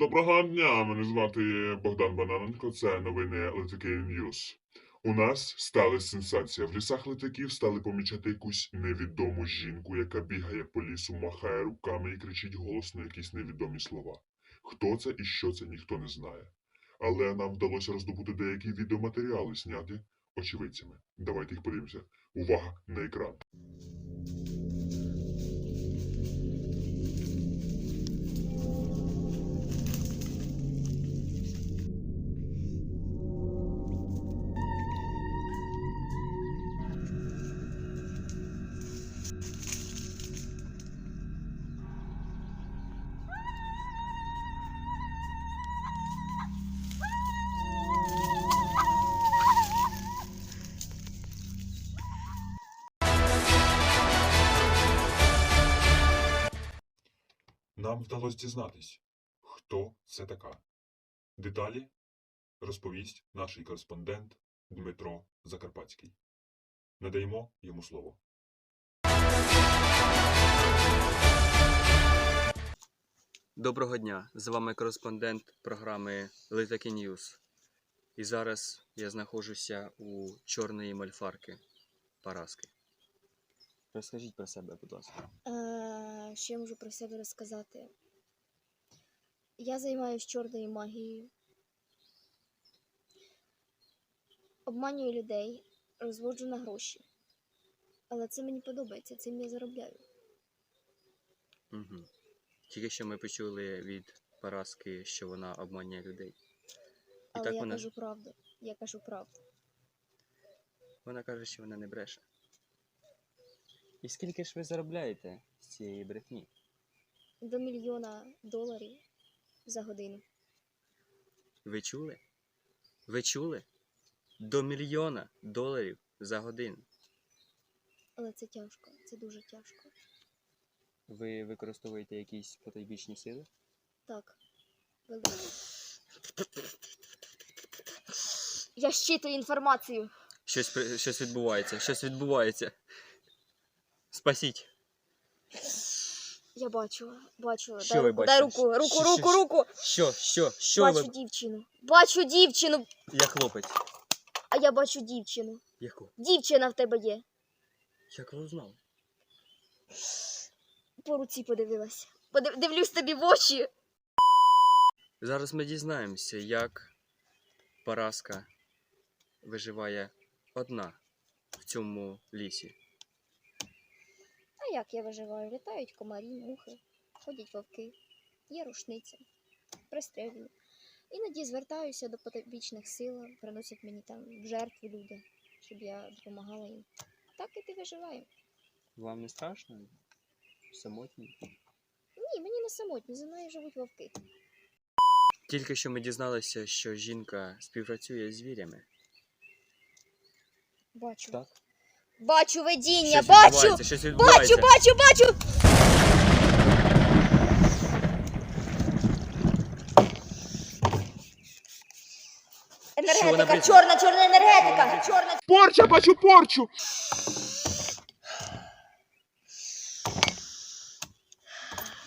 Доброго дня, мене звати Богдан Бананенко, це новини Литвики News. У нас сталася сенсація. В лісах литаків стали помічати якусь невідому жінку, яка бігає по лісу, махає руками і кричить голосно якісь невідомі слова. Хто це і що це, ніхто не знає. Але нам вдалося роздобути деякі відеоматеріали, зняті очевидцями. Давайте їх подивимося. Увага на екран. Нам вдалося дізнатись, хто це така. Деталі розповість наш кореспондент Дмитро Закарпатський. Надаємо йому слово. Доброго дня! З вами кореспондент програми Литаки News. І зараз я знаходжуся у чорної мальфарки Параски. Розкажіть про себе, будь ласка. Е, що я можу про себе розказати? Я займаюся чорною магією. Обманюю людей, розводжу на гроші. Але це мені подобається, цим я заробляю. Угу. Тільки що ми почули від Параски, що вона обманює людей. І Але так я вона, кажу правду. Я кажу правду. вона каже, що вона не бреше. І скільки ж ви заробляєте з цієї брехні? До мільйона доларів за годину. Ви чули? Ви чули? До мільйона доларів за годину. Але це тяжко, це дуже тяжко. Ви використовуєте якісь потайбічні сили? Так, велике. Я щитую інформацію. Щось, при- щось відбувається, щось відбувається. Спасіть. Я бачу, бачу. Що дай ви руку, дай руку, руку, Що- руку, що- руку. Що, що, що бачу ви. дівчину. Бачу дівчину, Я хлопець. а я бачу дівчину. Яку? Дівчина в тебе є. Як ви узнали? По руці подивилась. Подив... Дивлюсь тобі в очі. Зараз ми дізнаємося, як Параска виживає одна в цьому лісі. А як я виживаю? Літають комарі, мухи, ходять вовки, є рушниця, пристрелюю. Іноді звертаюся до потойбічних сил, приносять мені там в жертву люди, щоб я допомагала їм. Так і ти виживаю. Вам не страшно? Самотні? Ні, мені не самотні, за мною живуть вовки. Тільки що ми дізналися, що жінка співпрацює з звірями. Бачу. Так? Бачу видіння, Щось бачу! відбувається, щось Бачу, відбувається. бачу, бачу! Енергетика, бризне? чорна, чорна енергетика, чорна. Порча, бачу порчу!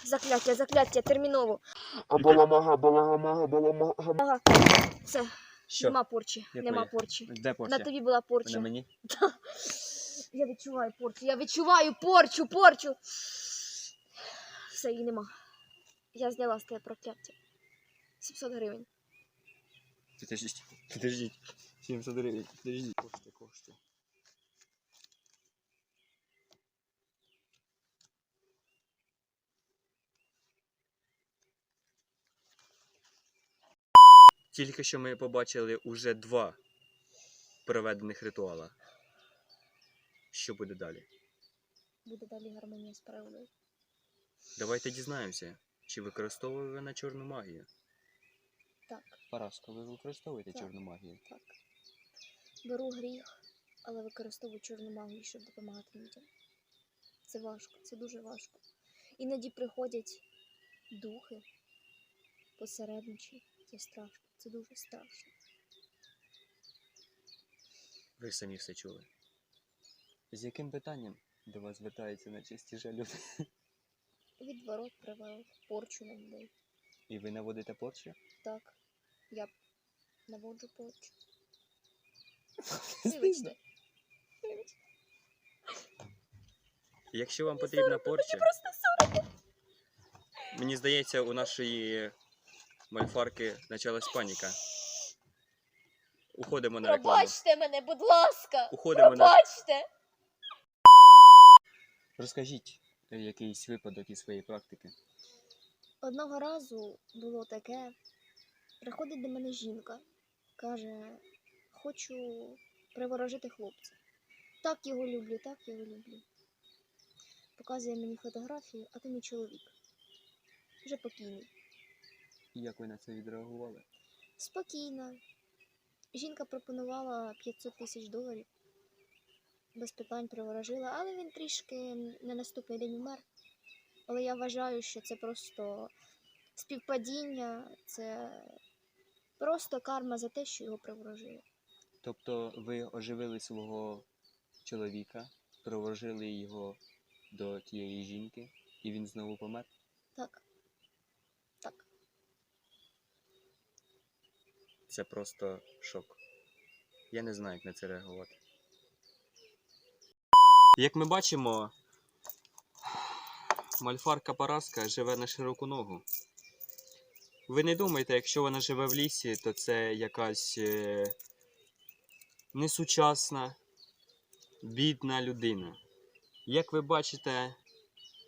Закляття, закляття, терміново. Баламага, баламага, баламага. Ага, все, Що? нема порчі, Якої? нема порчі. Де порція? На тобі була порча. На мені? Я відчуваю порчу, я відчуваю порчу, порчу. Все, її нема. Я зняла з тебе прокляття. 700 гривень. Підождіть, підождіть. 700 гривень, підождіть. Кошти, кошти. Тільки що ми побачили уже два проведених ритуала. Що буде далі? Буде далі гармонія з правилою. Давайте дізнаємося, чи використовує вона чорну магію. Так, Параско, ви використовуєте Так. чорну магію? так. Беру гріх, але використовую чорну магію, щоб допомагати людям. Це важко, це дуже важко. Іноді приходять духи, посередничі. Це страшно, це дуже страшно. Ви самі все чули. З яким питанням до вас звертаються найчастіше люди? Відворот привел, порчу на людей. І ви наводите порчу? Так, я наводжу порчу. Вибачте. Якщо вам потрібна порча, мені здається, у нашої мальфарки почалась паніка. Уходимо на рекламу. Пробачте мене, будь ласка. Уходимо на Пробачте. Розкажіть е, якийсь випадок із своєї практики. Одного разу було таке. Приходить до мене жінка, каже, хочу приворожити хлопця. Так його люблю, так його люблю. Показує мені фотографію, а то мій чоловік. Вже покійний. Як ви на це відреагували? Спокійно. Жінка пропонувала 500 тисяч доларів. Без питань приворожила, але він трішки на наступний день вмер. Але я вважаю, що це просто співпадіння, це просто карма за те, що його приворожили. Тобто ви оживили свого чоловіка, приворожили його до тієї жінки, і він знову помер? Так. Так. Це просто шок. Я не знаю, як на це реагувати. Як ми бачимо, мальфарка Параска живе на широку ногу. Ви не думайте, якщо вона живе в лісі, то це якась е, несучасна, бідна людина. Як ви бачите,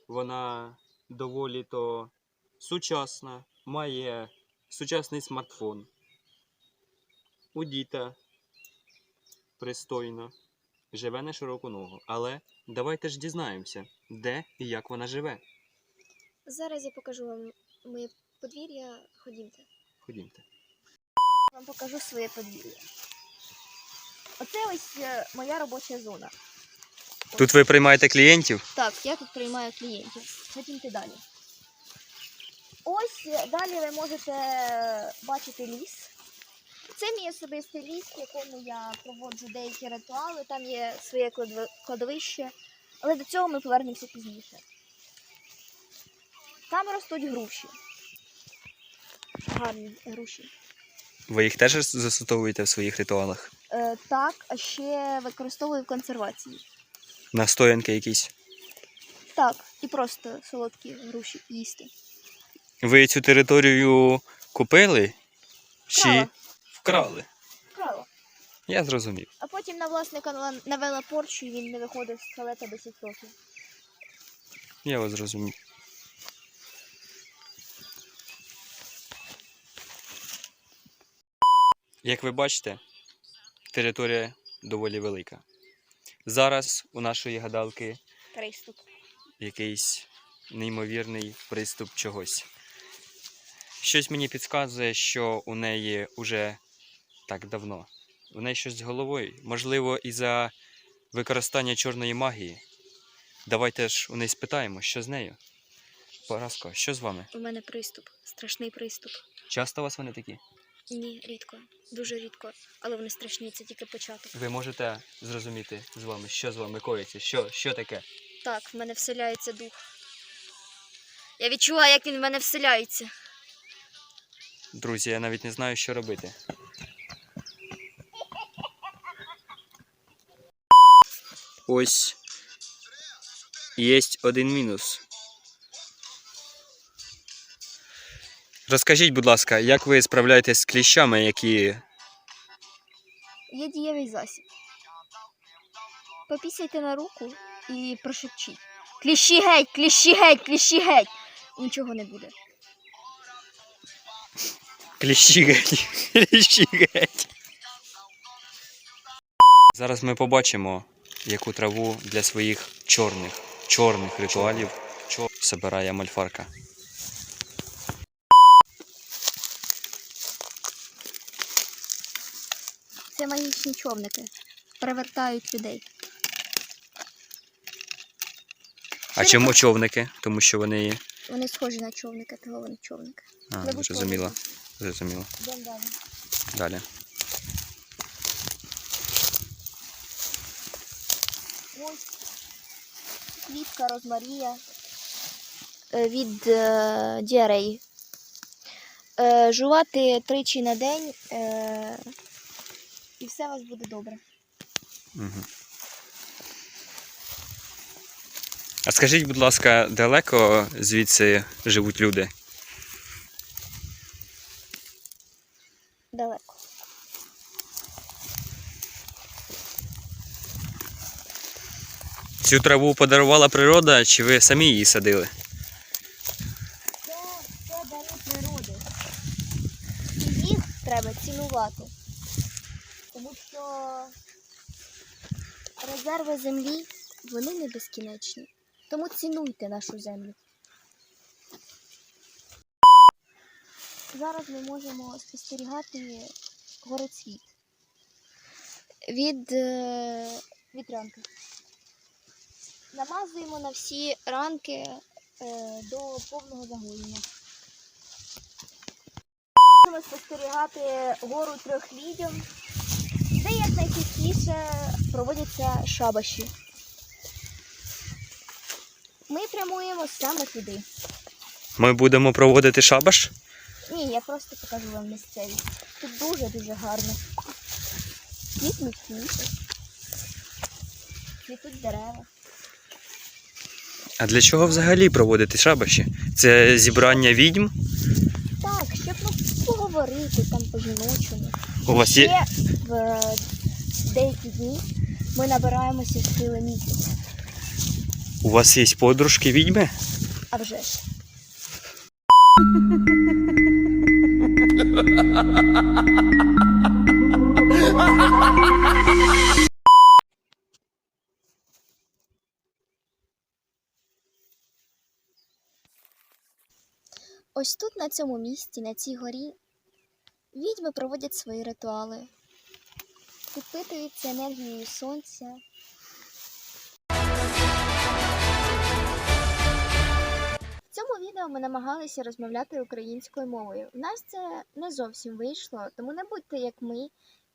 вона доволі то сучасна, має сучасний смартфон у діта пристойно, живе на широку ногу. Але давайте ж дізнаємося, де і як вона живе. Зараз я покажу вам моє подвір'я. Ходімте. Ходімте. Вам покажу своє подвір'я. Оце ось е, моя робоча зона. Тут ви приймаєте клієнтів? Так, я тут приймаю клієнтів. Ходімте далі. Ось е, далі ви можете бачити ліс. Це мій особистий ліс, в якому я проводжу деякі ритуали. Там є своє кладовище, але до цього ми повернемося пізніше. Там ростуть груші. Гарні груші. Ви їх теж застосовуєте в своїх ритуалах? Е, так, а ще використовую в консервації. Настоянки якісь. Так, і просто солодкі груші їсти. Ви цю територію купили? Вкрала. Вкрали? Крала. Я зрозумів. А потім на власника навела порчу, і він не виходив з туалета 10 років. Я вас зрозумів. Як ви бачите, територія доволі велика. Зараз у нашої гадалки Приступ. якийсь неймовірний приступ чогось. Щось мені підказує, що у неї уже так давно. У неї щось з головою. Можливо, із-за використання чорної магії. Давайте ж у неї спитаємо, що з нею. Параско, що з вами? У мене приступ. Страшний приступ. Часто у вас вони такі? Ні, рідко. Дуже рідко. Але вони страшні, це тільки початок. Ви можете зрозуміти з вами, що з вами коїться? Що, що таке? Так, в мене вселяється дух. Я відчуваю, як він в мене вселяється. Друзі, я навіть не знаю, що робити. Ось є один мінус. Розкажіть, будь ласка, як ви справляєтесь з кліщами, які. Є дієвий засіб. Попісяйте на руку і прошепчіть. Кліщі геть, кліщі геть, кліщі геть. Нічого не буде. Кліщі геть. Кліщі геть. Зараз ми побачимо, яку траву для своїх чорних, чорних ритуалів чор... собирає мальфарка. Це магічні човники. Перевертають людей. А чому човники? Тому що вони. Вони схожі на човника, того вони човники. А, зрозуміло. Зрозуміло. Йдемо далі. Далі. Ось квітка розмарія е, від е, діареї. е, жувати тричі на день, е, і все у вас буде добре. Угу. А скажіть, будь ласка, далеко звідси живуть люди? Далеко. Цю траву подарувала природа, чи ви самі її садили? Це, це дари природи. Їх треба цінувати. Тому що резерви землі вони не безкінечні. Тому цінуйте нашу землю. Зараз ми можемо спостерігати городсвіт від е, вітрянки. Намазуємо на всі ранки е, до повного загоєння. Можемо спостерігати гору трьох відьом, де як найчастіше проводяться шабаші. Ми прямуємо саме туди. Ми будемо проводити шабаш? Ні, я просто покажу вам місцевість. Тут дуже-дуже гарно. Квітнуть квіти. Квітуть дерева. А для чого взагалі проводити шабаші? Це зібрання відьм? Так, щоб ну, поговорити там по-жіночому. У вас є. Ще в е, деякі дні ми набираємося сили місяця. У вас є подружки відьми? А вже ж. Ось тут, на цьому місці, на цій горі, відьми проводять свої ритуали, підпитуються енергією сонця. В цьому відео ми намагалися розмовляти українською мовою. У нас це не зовсім вийшло, тому не будьте як ми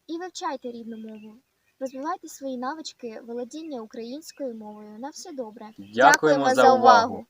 і вивчайте рідну мову. Розвивайте свої навички володіння українською мовою. На все добре. Дякуємо за увагу.